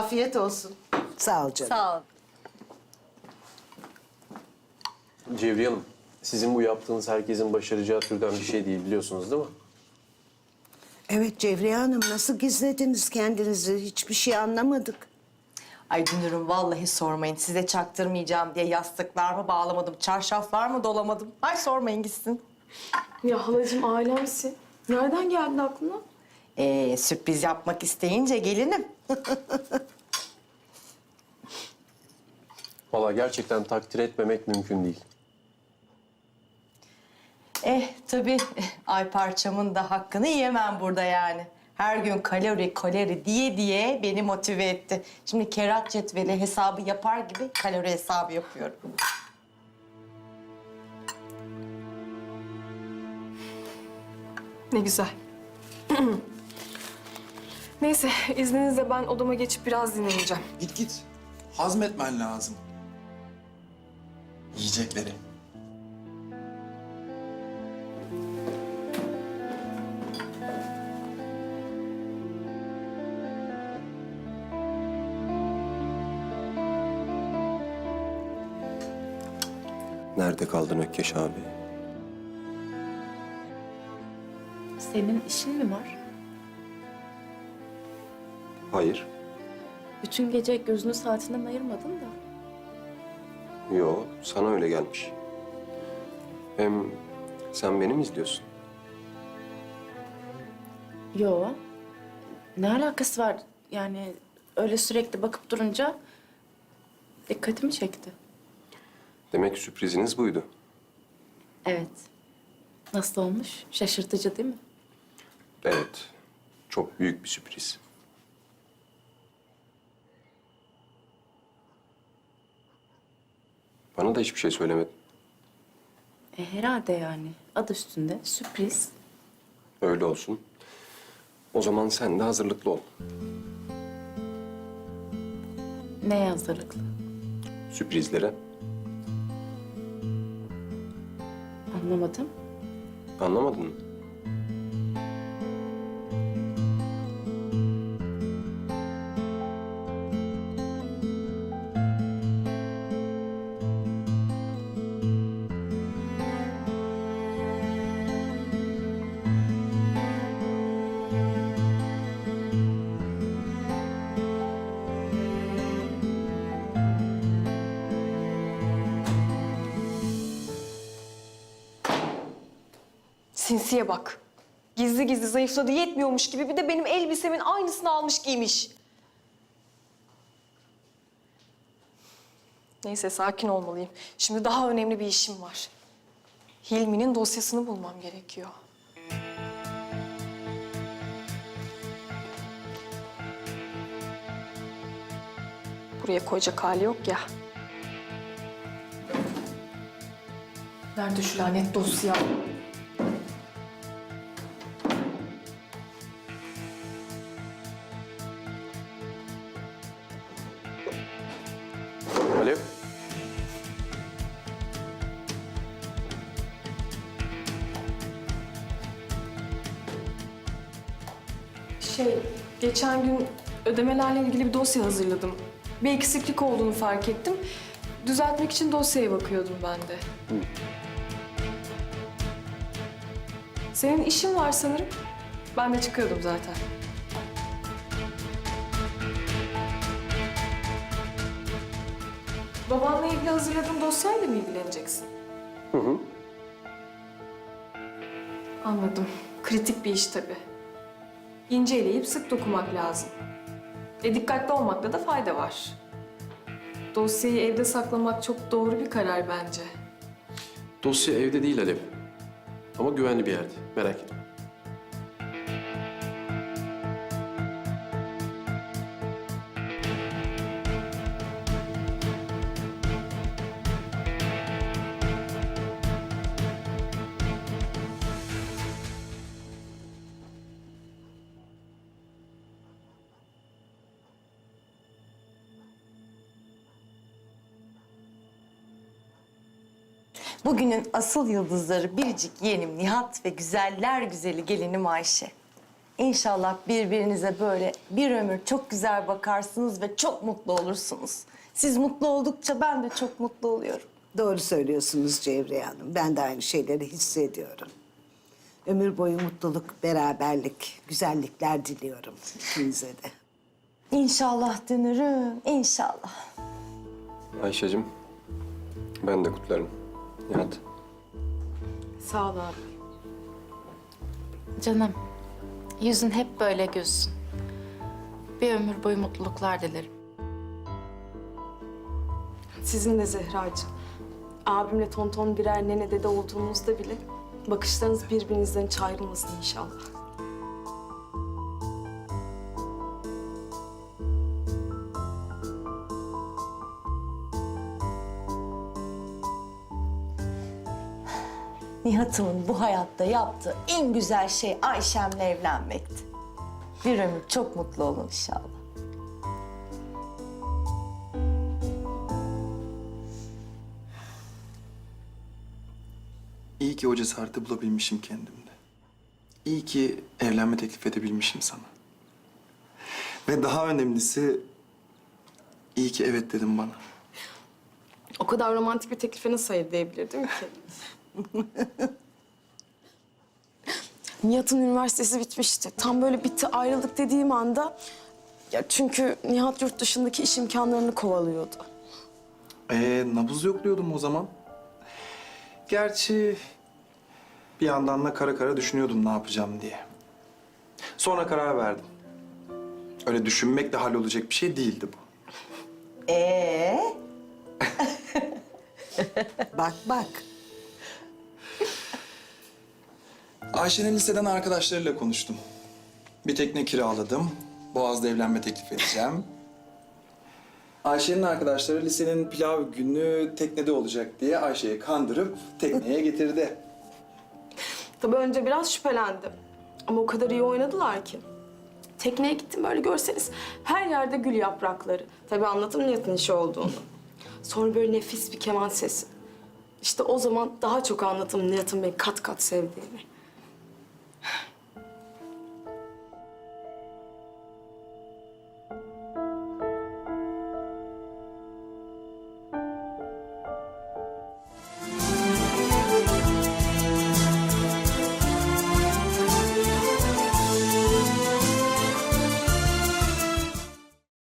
Afiyet olsun. Sağ ol canım. Sağ ol. Cevriye Hanım, sizin bu yaptığınız herkesin başaracağı türden bir şey değil biliyorsunuz değil mi? Evet Cevriye Hanım nasıl gizlediniz kendinizi? Hiçbir şey anlamadık. Ay Dünür'üm vallahi sormayın. Size çaktırmayacağım diye yastıklar mı bağlamadım, çarşaflar mı dolamadım. Ay sormayın gitsin. Ya halacığım ailemsin. Nereden geldi aklına? Ee, sürpriz yapmak isteyince gelinim. Valla gerçekten takdir etmemek mümkün değil. Eh tabii ay parçamın da hakkını yiyemem burada yani. Her gün kalori kalori diye diye beni motive etti. Şimdi kerat cetveli hesabı yapar gibi kalori hesabı yapıyorum. Ne güzel. Neyse izninizle ben odama geçip biraz dinleneceğim. Git git. Hazmetmen lazım. Yiyecekleri. Nerede kaldın Ökkeş abi? Senin işin mi var? Hayır. Bütün gece gözünü saatinden ayırmadın da. Yo, sana öyle gelmiş. Hem sen beni mi izliyorsun? Yo. Ne alakası var? Yani öyle sürekli bakıp durunca dikkatimi çekti. Demek sürpriziniz buydu. Evet. Nasıl olmuş? Şaşırtıcı değil mi? Evet, çok büyük bir sürpriz. Bana da hiçbir şey söylemedin. E, herhalde yani. Adı üstünde sürpriz. Öyle olsun. O zaman sen de hazırlıklı ol. Neye hazırlıklı? Sürprizlere. Anlamadım. Anlamadın mı? Sinsiye bak. Gizli gizli zayıfladı yetmiyormuş gibi bir de benim elbisemin aynısını almış giymiş. Neyse sakin olmalıyım. Şimdi daha önemli bir işim var. Hilmi'nin dosyasını bulmam gerekiyor. Buraya koyacak hali yok ya. Nerede şu lanet dosya? Şey, geçen gün ödemelerle ilgili bir dosya hazırladım. Bir eksiklik olduğunu fark ettim. Düzeltmek için dosyaya bakıyordum ben de. Senin işin var sanırım. Ben de çıkıyordum zaten. Babanla ilgili hazırladığın dosyayla mı ilgileneceksin? Hı hı. Anladım. Kritik bir iş tabii. İnce eleyip sık dokumak lazım. E dikkatli olmakta da fayda var. Dosyayı evde saklamak çok doğru bir karar bence. Dosya evde değil Alev. Ama güvenli bir yerde. Merak etme. Bugünün asıl yıldızları biricik yeğenim Nihat ve güzeller güzeli gelinim Ayşe. İnşallah birbirinize böyle bir ömür çok güzel bakarsınız ve çok mutlu olursunuz. Siz mutlu oldukça ben de çok mutlu oluyorum. Doğru söylüyorsunuz Cevriye Hanım. Ben de aynı şeyleri hissediyorum. Ömür boyu mutluluk, beraberlik, güzellikler diliyorum ikinize de. İnşallah dönürüm, inşallah. Ayşe'cim ben de kutlarım. Nihat. Sağ ol abi. Canım, yüzün hep böyle gülsün. Bir ömür boyu mutluluklar dilerim. Sizin de Zehracığım. Abimle tonton birer nene dede olduğunuzda bile bakışlarınız birbirinizden hiç ayrılmasın inşallah. Nihat'ımın bu hayatta yaptığı en güzel şey Ayşem'le evlenmekti. Bir ömür çok mutlu olun inşallah. İyi ki o cesareti bulabilmişim kendimde. İyi ki evlenme teklif edebilmişim sana. Ve daha önemlisi iyi ki evet dedim bana. O kadar romantik bir teklife nasıl hayır diyebilirdim ki? Nihat'ın üniversitesi bitmişti. Tam böyle bitti ayrıldık dediğim anda... Ya çünkü Nihat yurt dışındaki iş imkanlarını kovalıyordu. Ee, nabız yokluyordum o zaman. Gerçi bir yandan da kara kara düşünüyordum ne yapacağım diye. Sonra karar verdim. Öyle düşünmekle hallolacak bir şey değildi bu. Ee, Bak bak. Ayşe'nin liseden arkadaşlarıyla konuştum. Bir tekne kiraladım. Boğaz'da evlenme teklif edeceğim. Ayşe'nin arkadaşları lisenin pilav günü teknede olacak diye Ayşe'yi kandırıp tekneye getirdi. Tabii önce biraz şüphelendim. Ama o kadar iyi oynadılar ki. Tekneye gittim böyle görseniz her yerde gül yaprakları. Tabii anlattım Nihat'ın işi olduğunu. Sonra böyle nefis bir keman sesi. İşte o zaman daha çok anlattım Nihat'ın beni kat kat sevdiğini.